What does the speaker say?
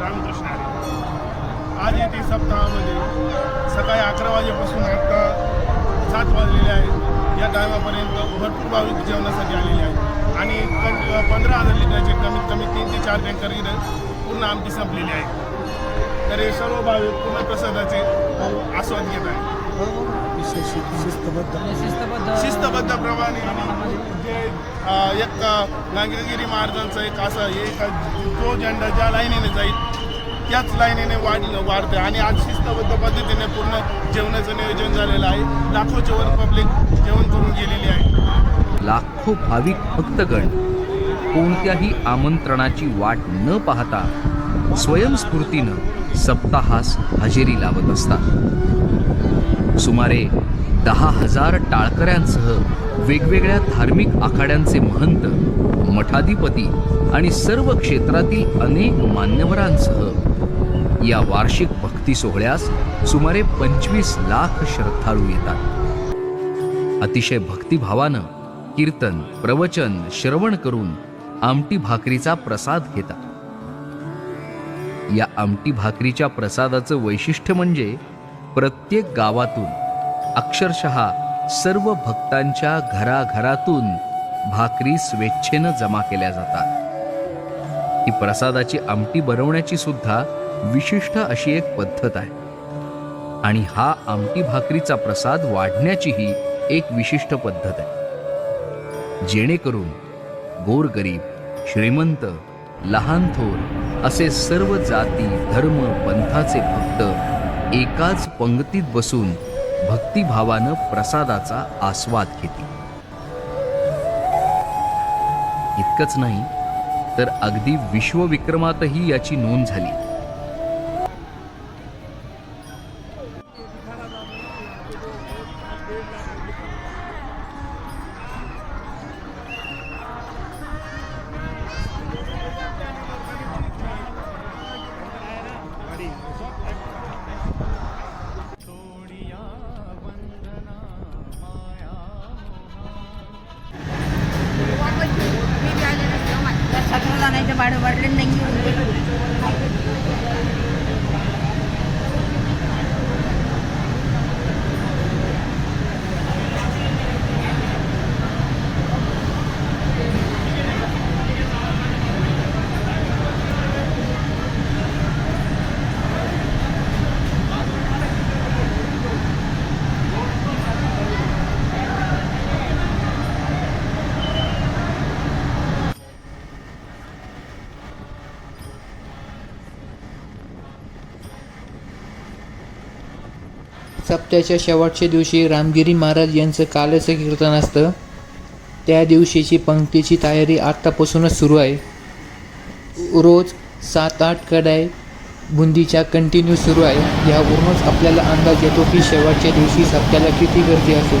रामकृष्ण आज येथे सप्ताहामध्ये. सकाळी अकरा वाजेपासून आता सात वाजलेले आहेत. या टायमापर्यंत भरपूर भाविक जेवणासाठी आलेले आहेत. आणि पंधरा हजार लिटरचे कमीत कमी तीन ते चार टँकर इथं पूर्ण आमटी संपलेली आहे तर हे सर्व भाविक पूर्ण प्रसादाचे आस्वाद घेत आहेत. शिस्तबद्ध. प्रमाणे जे एक नागिरगिरी महाराजांचा एक असा एक जो झेंडा ज्या लाईनीने जाईल त्याच लाईनीने वाढ वाढते आणि आज शिस्तबद्ध पद्धतीने पूर्ण जेवणाचं नियोजन झालेलं आहे. लाखोच्या वर पब्लिक जेवण करून गेलेली आहे. लाखो भाविक भक्तगण कोणत्याही आमंत्रणाची वाट न पाहता स्वयंस्फूर्तीनं सप्ताहास हजेरी लावत असतात. सुमारे दहा हजार टाळकऱ्यांसह वेगवेगळ्या धार्मिक आखाड्यांचे महंत मठाधिपती आणि सर्व क्षेत्रातील अनेक मान्यवरांसह या वार्षिक भक्ती सोहळ्यास सुमारे पंचवीस लाख श्रद्धाळू येतात. अतिशय भक्तिभावानं कीर्तन प्रवचन श्रवण करून आमटी भाकरीचा प्रसाद घेतात. या आमटी भाकरीच्या प्रसादाचं वैशिष्ट्य म्हणजे प्रत्येक गावातून अक्षरशः सर्व भक्तांच्या घराघरातून भाकरी स्वेच्छेनं जमा केल्या जातात. ही प्रसादाची आमटी बनवण्याची सुद्धा विशिष्ट अशी एक पद्धत आहे. आणि हा आमटी भाकरीचा प्रसाद वाढण्याचीही एक विशिष्ट पद्धत आहे. जेणेकरून गोरगरीब श्रीमंत लहान थोर असे सर्व जाती धर्म पंथाचे भक्त एकाच पंगतीत बसून भक्तिभावानं प्रसादाचा आस्वाद घेतील. इतकंच नाही तर अगदी विश्वविक्रमातही याची नोंद झाली. सप्त्याच्या शेवटच्या दिवशी रामगिरी महाराज यांचं कालचं कीर्तन असतं त्या दिवशीची पंक्तीची तयारी आत्तापासूनच सुरू आहे. रोज सात आठ कडाय बुंदीच्या कंटिन्यू सुरू आहे. यावरूनच आपल्याला अंदाज येतो की शेवटच्या दिवशी सप्त्याला किती गर्दी असेल.